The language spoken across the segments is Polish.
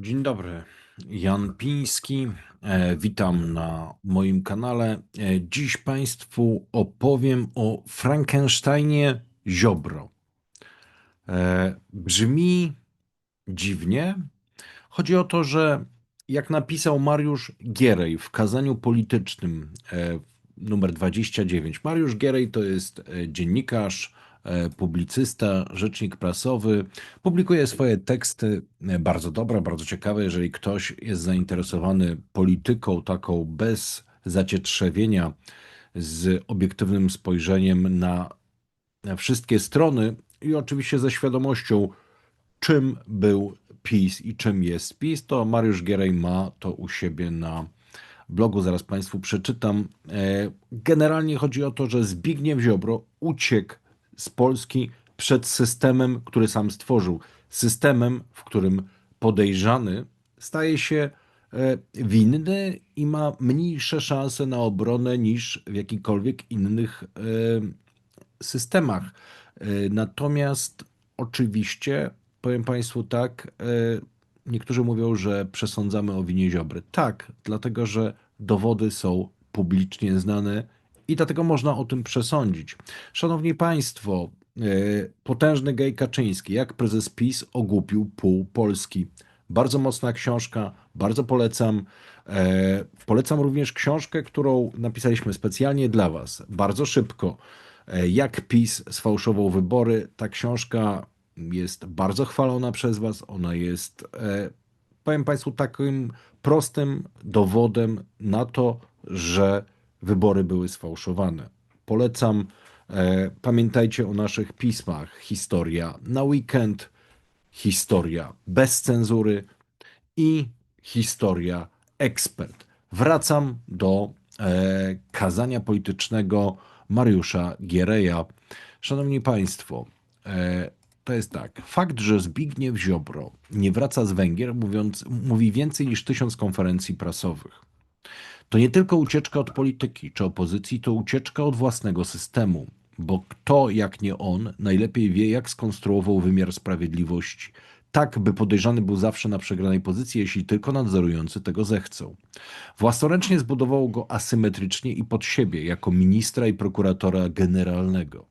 Dzień dobry, Jan Piński. E, witam na moim kanale. E, dziś Państwu opowiem o Frankensteinie Ziobro. E, brzmi dziwnie. Chodzi o to, że jak napisał Mariusz Gierej w kazaniu politycznym numer 29. Mariusz Gierej to jest dziennikarz, publicysta, rzecznik prasowy. Publikuje swoje teksty e, bardzo dobre, bardzo ciekawe. Jeżeli ktoś jest zainteresowany polityką taką bez zacietrzewienia, z obiektywnym spojrzeniem na, na wszystkie strony i oczywiście ze świadomością, czym był PiS i czym jest PiS, to Mariusz Gierej ma to u siebie na blogu, zaraz Państwu przeczytam. E, Generalnie chodzi o to, że Zbigniew Ziobro uciekł z Polski przed systemem, który sam stworzył. Systemem, w którym podejrzany staje się e, winny i ma mniejsze szanse na obronę niż w jakichkolwiek innych e, systemach. E, Natomiast oczywiście powiem Państwu tak, niektórzy mówią, że przesądzamy o winie Ziobry. Tak, dlatego że dowody są publicznie znane i dlatego można o tym przesądzić. Szanowni Państwo, e, potężny gej Kaczyński, jak prezes PiS ogłupił pół Polski. Bardzo mocna książka, bardzo polecam. E, Polecam również książkę, którą napisaliśmy specjalnie dla Was, bardzo szybko. E, Jak PiS sfałszował wybory. Ta książka jest bardzo chwalona przez Was. Ona jest, powiem Państwu, takim prostym dowodem na to, że wybory były sfałszowane. Polecam. E, Pamiętajcie o naszych pismach. Historia na weekend, historia bez cenzury i historia ekspert. Wracam do e, kazania politycznego Mariusza Giereja. Szanowni Państwo, e, to jest tak. Fakt, że Zbigniew Ziobro nie wraca z Węgier, mówiąc, mówi więcej niż tysiąc konferencji prasowych. To nie tylko ucieczka od polityki czy opozycji, to ucieczka od własnego systemu, bo kto jak nie on najlepiej wie, jak skonstruował wymiar sprawiedliwości. Tak, by podejrzany był zawsze na przegranej pozycji, jeśli tylko nadzorujący tego zechcą. Własnoręcznie zbudował go asymetrycznie i pod siebie, jako ministra i prokuratora generalnego.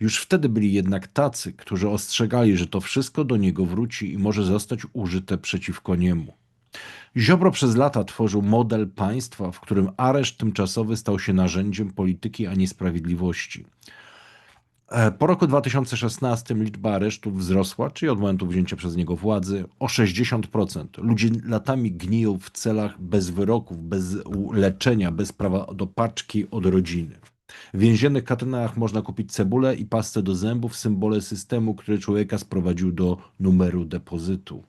Już wtedy byli jednak tacy, którzy ostrzegali, że to wszystko do niego wróci i może zostać użyte przeciwko niemu. Ziobro przez lata tworzył model państwa, w którym areszt tymczasowy stał się narzędziem polityki, a nie sprawiedliwości. E, Po roku 2016 liczba aresztów wzrosła, czyli od momentu wzięcia przez niego władzy, o 60%. Ludzie latami gniją w celach bez wyroków, bez leczenia, bez prawa do paczki od rodziny. W więziennych katynach można kupić cebulę i pastę do zębów, symbole systemu, który człowieka sprowadził do numeru depozytu.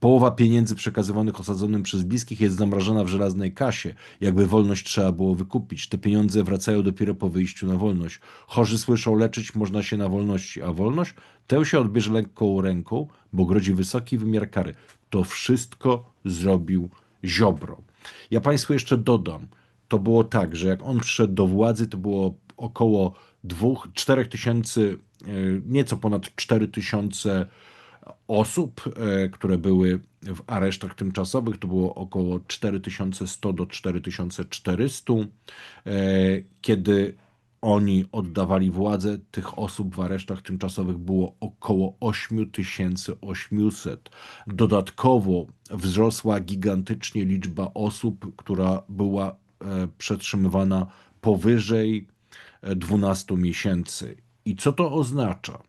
Połowa pieniędzy przekazywanych osadzonym przez bliskich jest zamrażana w żelaznej kasie, jakby wolność trzeba było wykupić. Te pieniądze wracają dopiero po wyjściu na wolność. Chorzy słyszą, leczyć można się na wolności, a wolność tę się odbierze lekką ręką, bo grozi wysoki wymiar kary. To wszystko zrobił Ziobro. Ja Państwu jeszcze dodam, to było tak, że jak on przyszedł do władzy, to było około 2-4 tysięcy, e, nieco ponad 4 tysiące osób, e, które były w aresztach tymczasowych, to było około 4100 do 4400. E, Kiedy oni oddawali władzę, tych osób w aresztach tymczasowych było około 8800. Dodatkowo wzrosła gigantycznie liczba osób, która była e, przetrzymywana powyżej e, 12 miesięcy. I co to oznacza?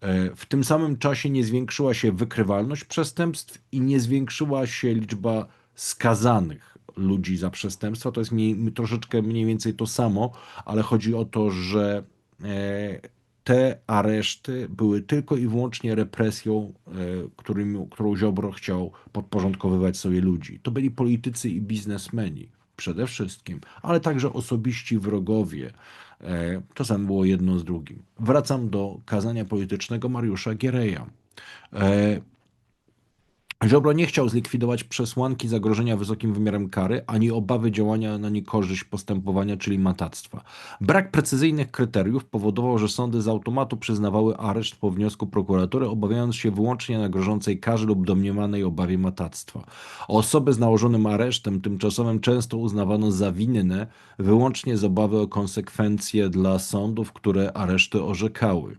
E, W tym samym czasie nie zwiększyła się wykrywalność przestępstw i nie zwiększyła się liczba skazanych ludzi za przestępstwa. To jest mniej, troszeczkę mniej więcej to samo, ale chodzi o to, że e, te areszty były tylko i wyłącznie represją, e, którym, którą Ziobro chciał podporządkowywać sobie ludzi. To byli politycy i biznesmeni przede wszystkim, ale także osobiści wrogowie. E, Czasem było jedno z drugim. Wracam do kazania politycznego Mariusza Giereja. Ziobro nie chciał zlikwidować przesłanki zagrożenia wysokim wymiarem kary, ani obawy działania na niekorzyść postępowania, czyli matactwa. Brak precyzyjnych kryteriów powodował, że sądy z automatu przyznawały areszt po wniosku prokuratury, obawiając się wyłącznie na grożącej karze lub domniemanej obawie matactwa. Osoby z nałożonym aresztem tymczasowym często uznawano za winne wyłącznie z obawy o konsekwencje dla sądów, które areszty orzekały.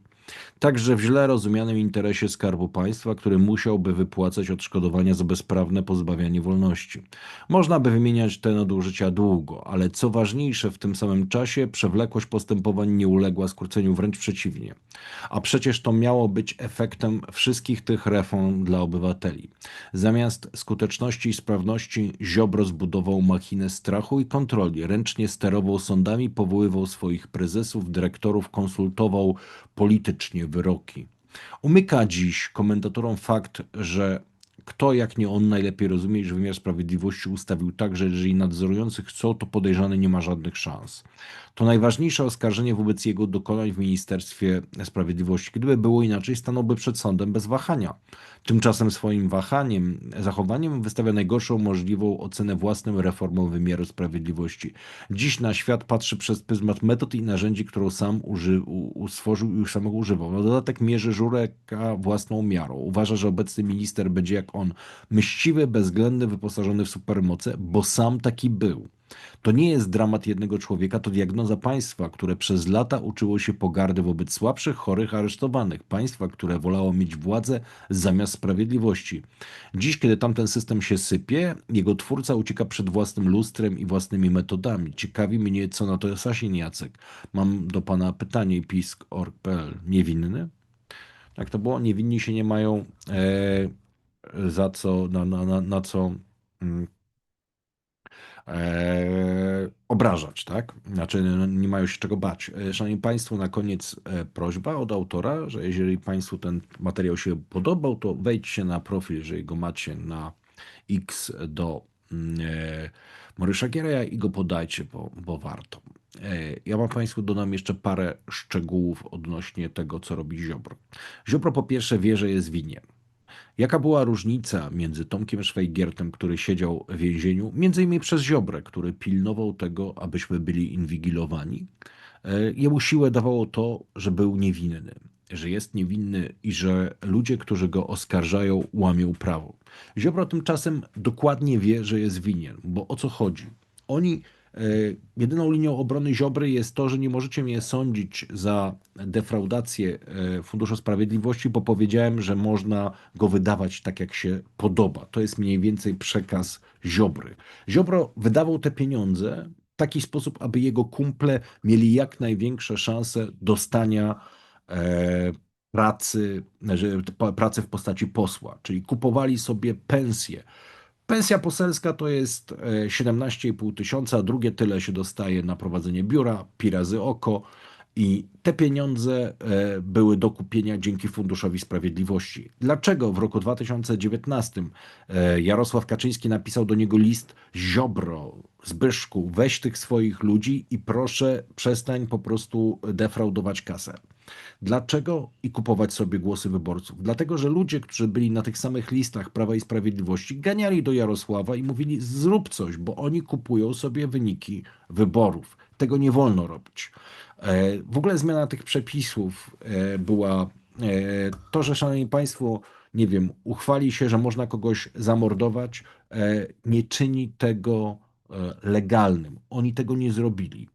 Także w źle rozumianym interesie Skarbu Państwa, który musiałby wypłacać odszkodowania za bezprawne pozbawianie wolności. Można by wymieniać te nadużycia długo, ale co ważniejsze, w tym samym czasie przewlekłość postępowań nie uległa skróceniu, wręcz przeciwnie. A przecież to miało być efektem wszystkich tych reform dla obywateli. Zamiast skuteczności i sprawności Ziobro zbudował machinę strachu i kontroli, ręcznie sterował sądami, powoływał swoich prezesów, dyrektorów, konsultował politycznie wyroki. Umyka dziś komentatorom fakt, że kto jak nie on najlepiej rozumie, że wymiar sprawiedliwości ustawił tak, że jeżeli nadzorujący chcą, to podejrzany nie ma żadnych szans. To najważniejsze oskarżenie wobec jego dokonań w Ministerstwie Sprawiedliwości. Gdyby było inaczej, stanąłby przed sądem bez wahania. Tymczasem swoim wahaniem, zachowaniem wystawia najgorszą możliwą ocenę własnym reformom wymiaru sprawiedliwości. Dziś na świat patrzy przez pryzmat metod i narzędzi, którą sam uży, u, stworzył i już samego używał. Na dodatek mierzy żureka własną miarą. Uważa, że obecny minister będzie jak on, myśliwy, bezwzględny, wyposażony w supermoce, bo sam taki był. To nie jest dramat jednego człowieka, to diagnoza państwa, które przez lata uczyło się pogardy wobec słabszych, chorych, aresztowanych. Państwa, które wolało mieć władzę zamiast sprawiedliwości. Dziś, kiedy tamten system się sypie, jego twórca ucieka przed własnym lustrem i własnymi metodami. Ciekawi mnie, co na to Sasin Jacek. Mam do pana pytanie, pisk.org.pl. Niewinny? Tak to było? Niewinni się nie mają e, za co, na, na, na, na co... Mm, e, obrażać, tak? Znaczy no, nie mają się czego bać. E, szanowni Państwo, na koniec e, prośba od autora, że jeżeli Państwu ten materiał się podobał, to wejdźcie na profil, jeżeli go macie na X do mm, e, Morysza Giereja i go podajcie, bo, bo warto. E, ja Wam Państwu dodam jeszcze parę szczegółów odnośnie tego, co robi Ziobro. Ziobro po pierwsze wie, że jest winien. Jaka była różnica między Tomkiem Szwajgiertem, który siedział w więzieniu, między innymi przez Ziobrę, który pilnował tego, abyśmy byli inwigilowani? E, jemu siłę dawało to, że był niewinny, że jest niewinny i że ludzie, którzy go oskarżają, łamią prawo. Ziobro tymczasem dokładnie wie, że jest winien, bo o co chodzi? Oni jedyną linią obrony Ziobry jest to, że nie możecie mnie sądzić za defraudację e, Funduszu Sprawiedliwości, bo powiedziałem, że można go wydawać tak, jak się podoba. To jest mniej więcej przekaz Ziobry. Ziobro wydawał te pieniądze w taki sposób, aby jego kumple mieli jak największe szanse dostania e, pracy, pracy w postaci posła, czyli kupowali sobie pensje Pensja poselska to jest 17,5 e, tysiąca, drugie tyle się dostaje na prowadzenie biura, pi razy oko. I te pieniądze e, były do kupienia dzięki Funduszowi Sprawiedliwości. Dlaczego w roku 2019 e, Jarosław Kaczyński napisał do niego list Ziobro, Zbyszku, weź tych swoich ludzi i proszę przestań po prostu defraudować kasę. Dlaczego i kupować sobie głosy wyborców? Dlatego, że ludzie, którzy byli na tych samych listach Prawa i Sprawiedliwości, ganiali do Jarosława i mówili: zrób coś, bo oni kupują sobie wyniki wyborów. Tego nie wolno robić. E, w ogóle zmiana tych przepisów e, była e, to, że, szanowni państwo, nie wiem, uchwali się, że można kogoś zamordować, nie czyni tego legalnym. Oni tego nie zrobili.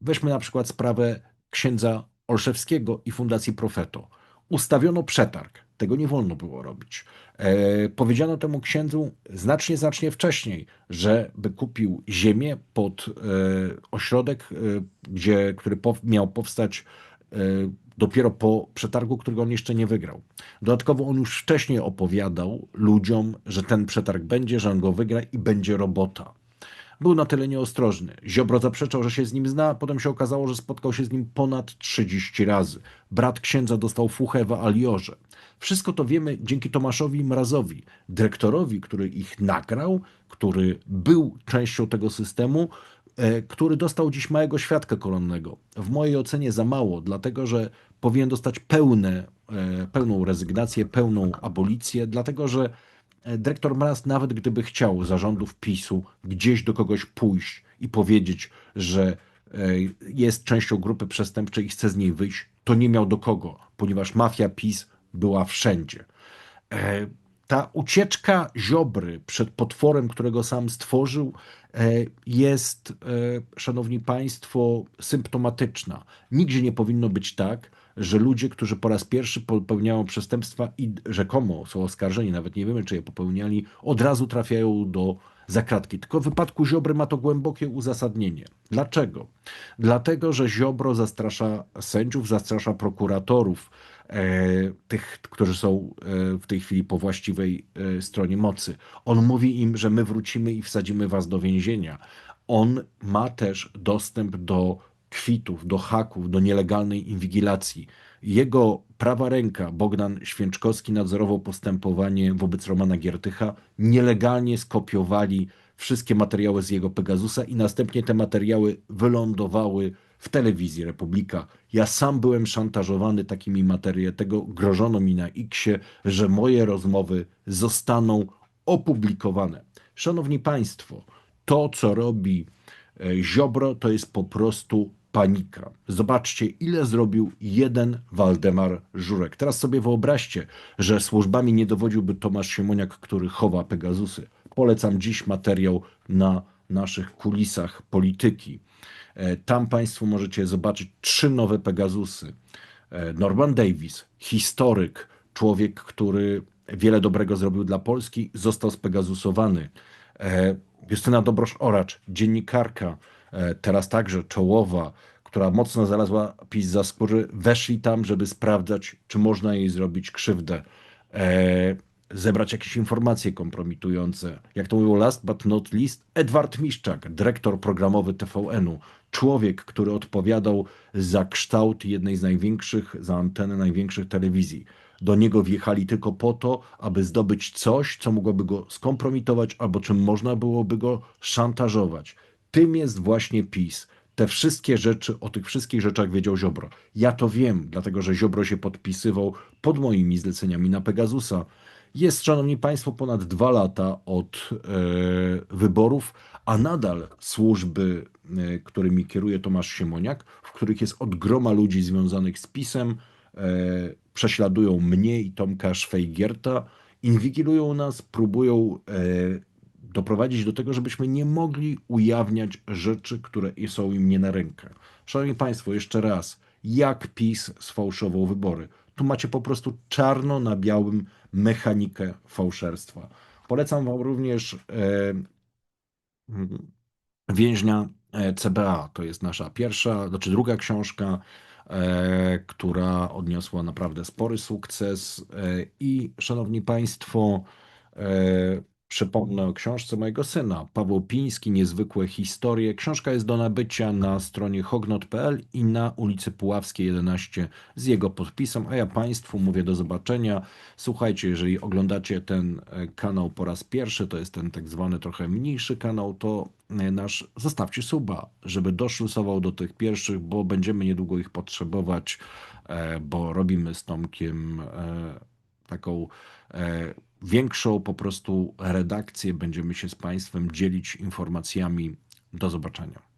Weźmy na przykład sprawę księdza Olszewskiego i Fundacji Profeto. Ustawiono przetarg. Tego nie wolno było robić. E, powiedziano temu księdzu znacznie, znacznie wcześniej, że by kupił ziemię pod e, ośrodek, e, gdzie, który po, miał powstać e, dopiero po przetargu, którego on jeszcze nie wygrał. Dodatkowo on już wcześniej opowiadał ludziom, że ten przetarg będzie, że on go wygra i będzie robota był na tyle nieostrożny. Ziobro zaprzeczał, że się z nim zna, potem się okazało, że spotkał się z nim ponad 30 razy. Brat księdza dostał fuchę w Aliorze. Wszystko to wiemy dzięki Tomaszowi Mrazowi, dyrektorowi, który ich nagrał, który był częścią tego systemu, e, który dostał dziś małego świadka koronnego. W mojej ocenie za mało, dlatego że powinien dostać pełne, e, pełną rezygnację, pełną abolicję, dlatego że dyrektor Mraz, nawet gdyby chciał zarządów PiSu gdzieś do kogoś pójść i powiedzieć, że e, jest częścią grupy przestępczej i chce z niej wyjść, to nie miał do kogo, ponieważ mafia PiS była wszędzie. E, ta ucieczka Ziobry przed potworem, którego sam stworzył, jest, szanowni państwo, symptomatyczna. Nigdzie nie powinno być tak, że ludzie, którzy po raz pierwszy popełniają przestępstwa i rzekomo są oskarżeni, nawet nie wiemy, czy je popełniali, od razu trafiają do zakratki. Tylko w wypadku Ziobry ma to głębokie uzasadnienie. Dlaczego? Dlatego, że Ziobro zastrasza sędziów, zastrasza prokuratorów, e, tych, którzy są e, w tej chwili po właściwej e, stronie mocy. On mówi im, że my wrócimy i wsadzimy was do więzienia. On ma też dostęp do kwitów, do haków, do nielegalnej inwigilacji. Jego prawa ręka, Bogdan Święczkowski, nadzorował postępowanie wobec Romana Giertycha. Nielegalnie skopiowali wszystkie materiały z jego Pegasusa i następnie te materiały wylądowały w telewizji Republika. Ja sam byłem szantażowany takimi materiałami, tego grożono mi na X, że moje rozmowy zostaną opublikowane. Szanowni Państwo, to co robi e, Ziobro to jest po prostu panika. Zobaczcie, ile zrobił jeden Waldemar Żurek. Teraz sobie wyobraźcie, że służbami nie dowodziłby Tomasz Siemoniak, który chowa Pegasusy. Polecam dziś materiał na naszych kulisach polityki. E, tam Państwo możecie zobaczyć trzy nowe Pegasusy. E, Norman Davis, historyk, człowiek, który wiele dobrego zrobił dla Polski, został spegasusowany. E, Justyna Dobrosz-Oracz, dziennikarka, teraz także czołowa, która mocno znalazła PiS za skóry, weszli tam, żeby sprawdzać, czy można jej zrobić krzywdę, e, zebrać jakieś informacje kompromitujące. Jak to mówił last but not least, Edward Miszczak, dyrektor programowy TVN-u, człowiek, który odpowiadał za kształt jednej z największych, za antenę największych telewizji. Do niego wjechali tylko po to, aby zdobyć coś, co mogłoby go skompromitować, albo czym można byłoby go szantażować. Tym jest właśnie PiS. Te wszystkie rzeczy, o tych wszystkich rzeczach wiedział Ziobro. Ja to wiem, dlatego że Ziobro się podpisywał pod moimi zleceniami na Pegasusa. Jest, szanowni państwo, ponad dwa lata od e, wyborów, a nadal służby, e, którymi kieruje Tomasz Siemoniak, w których jest od groma ludzi związanych z PiSem, e, prześladują mnie i Tomka Szwejgierta, inwigilują nas, próbują doprowadzić do tego, żebyśmy nie mogli ujawniać rzeczy, które są im nie na rękę. Szanowni Państwo, jeszcze raz, jak PiS sfałszował wybory? Tu macie po prostu czarno na białym mechanikę fałszerstwa. Polecam Wam również e, więźnia e, CBA. To jest nasza pierwsza, znaczy druga książka, e, która odniosła naprawdę spory sukces. E, I szanowni Państwo, e, Przypomnę o książce mojego syna, Paweł Piński, Niezwykłe historie. Książka jest do nabycia na stronie hognot.pl i na ulicy Puławskiej 11 z jego podpisem, a ja Państwu mówię do zobaczenia. Słuchajcie, jeżeli oglądacie ten e, kanał po raz pierwszy, to jest ten tak zwany trochę mniejszy kanał, to e, nasz zostawcie suba, żeby doszlusował do tych pierwszych, bo będziemy niedługo ich potrzebować, e, bo robimy z Tomkiem taką większą po prostu redakcję. Będziemy się z Państwem dzielić informacjami. Do zobaczenia.